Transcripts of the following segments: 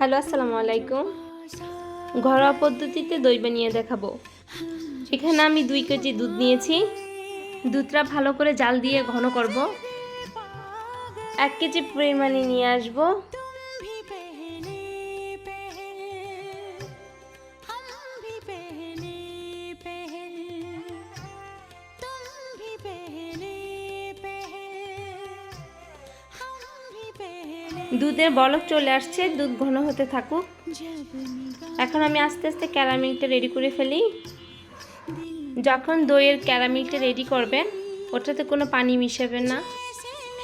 Hello, আসসালামু আলাইকুম। ঘরোয়া পদ্ধতিতে দই বানিয়ে দেখাবো। এখানে আমি দুই কেজি দুধ নিয়েছি। দুধটা ভালো করে জাল দিয়ে ঘন করব। এক কেজি পরিমাণে নিয়ে আসব। দুধের বলক চলে আসছে, দুধ ঘন হতে থাকুক। এখন আমি আস্তে আস্তে ক্যারামিলটা রেডি করে ফেলি। যখন দইয়ের ক্যারামিলটা রেডি করবেন, ওটাতে কোনো পানি মিশাবেন না।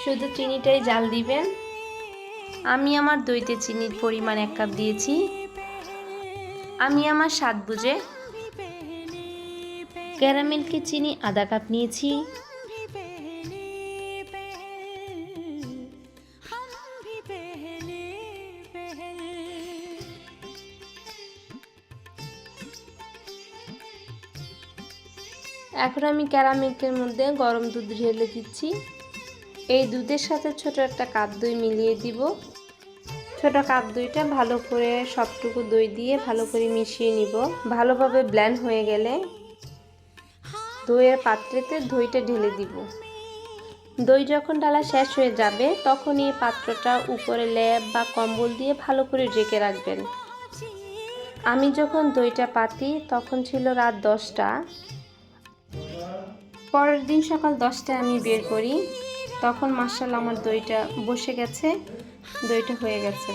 শুধু চিনিটাই জাল দিবেন। আমি আমার দইতে চিনির পরিমাণ এক কাপ দিয়েছি। আমি আমার স্বাদ বুঝে ক্যারামেলকে চিনি আধা কাপ নিয়েছি। এখন আমি ক্যারামেলের মধ্যে গরম দুধ ঢেলে দিচ্ছি। এই দুধের সাথে ছোট একটা কাপ দই মিলিয়ে দিব। ছোট কাপ দইটা ভালো করে সবটুকু দই দিয়ে ভালো করে মিশিয়ে নিব। ভালোভাবে ব্ল্যান্ড হয়ে গেলে দইয়ের পাত্রেতে দইটা ঢেলে দিব। দই যখন ডালা শেষ হয়ে যাবে তখন এই পাত্রটা উপরে ল্যাব বা কম্বল দিয়ে ভালো করে ঢেকে রাখবেন। আমি যখন দইটা পাতি, তখন ছিল রাত দশটা। পরের দিন সকাল দশটায় আমি বের করি। তখন মার্শাল আমার দইটা বসে গেছে, দইটা হয়ে গেছে।